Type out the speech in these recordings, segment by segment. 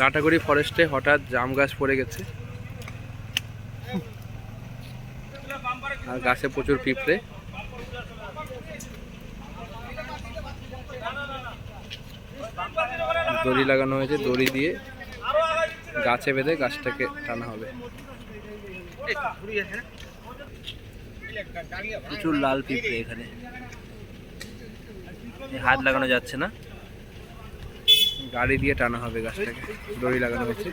লাটাগুড়ি ফরেস্টে হঠাৎ জাম গাছ পড়ে গেছে। আর গাছে প্রচুর পিঁপড়ে। দড়ি লাগানো হয়েছে, দড়ি দিয়ে গাছে বেঁধে গাছটাকে টানা হবে। প্রচুর লাল পিঁপড়ে এখানে। হাত লাগানো যাচ্ছে না। গাড়ি দিয়ে টানা হবে গাছটাকে। দড়ি লাগানো হয়েছে।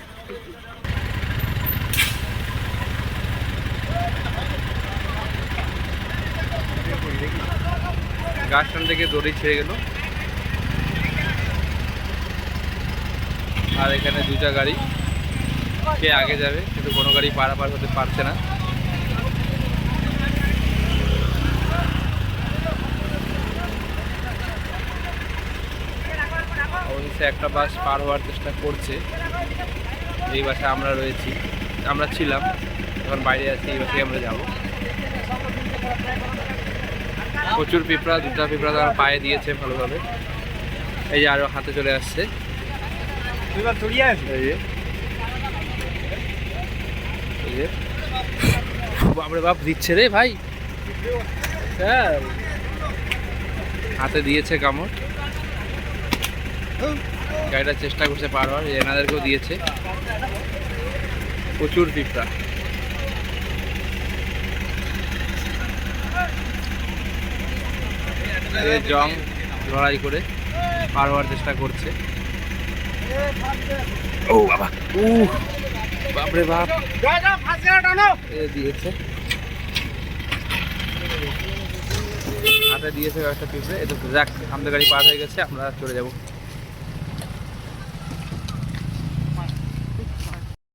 গাছটান থেকে দড়ি ছেড়ে গেল। আর এখানে দুটা গাড়ি। কে আগে যাবে, কিন্তু কোনো গাড়ি পারাপার হতে পারছে না। অবশেষে একটা বাস পার হওয়ার চেষ্টা করছে। এই বাসে আমরা রয়েছি আমরা ছিলাম এখন বাইরে আছি এই বাসে আমরা যাব। প্রচুর পিঁপড়া দুটা পিঁপড়া তারা পায়ে দিয়েছে ভালোভাবে। এই যে আরও হাতে চলে আসছে। বাপরে বাপ দিচ্ছে রে ভাই। হ্যাঁ। হাতে দিয়েছে কামড়। গাড়িটা চেষ্টা করছে পার হওয়ার, এনাদেরকেও দিয়েছে। প্রচুর পিঁপড়া। জং লড়াই করে পার হওয়ার চেষ্টা করছে। ও বাবা, উ, বাপরে বাপ। দিয়েছে। হাতে দিয়েছে একটা পিঁপড়ে। এ তো যাক আমাদের গাড়ি পার হয়ে গেছে, আমরা চলে যাব।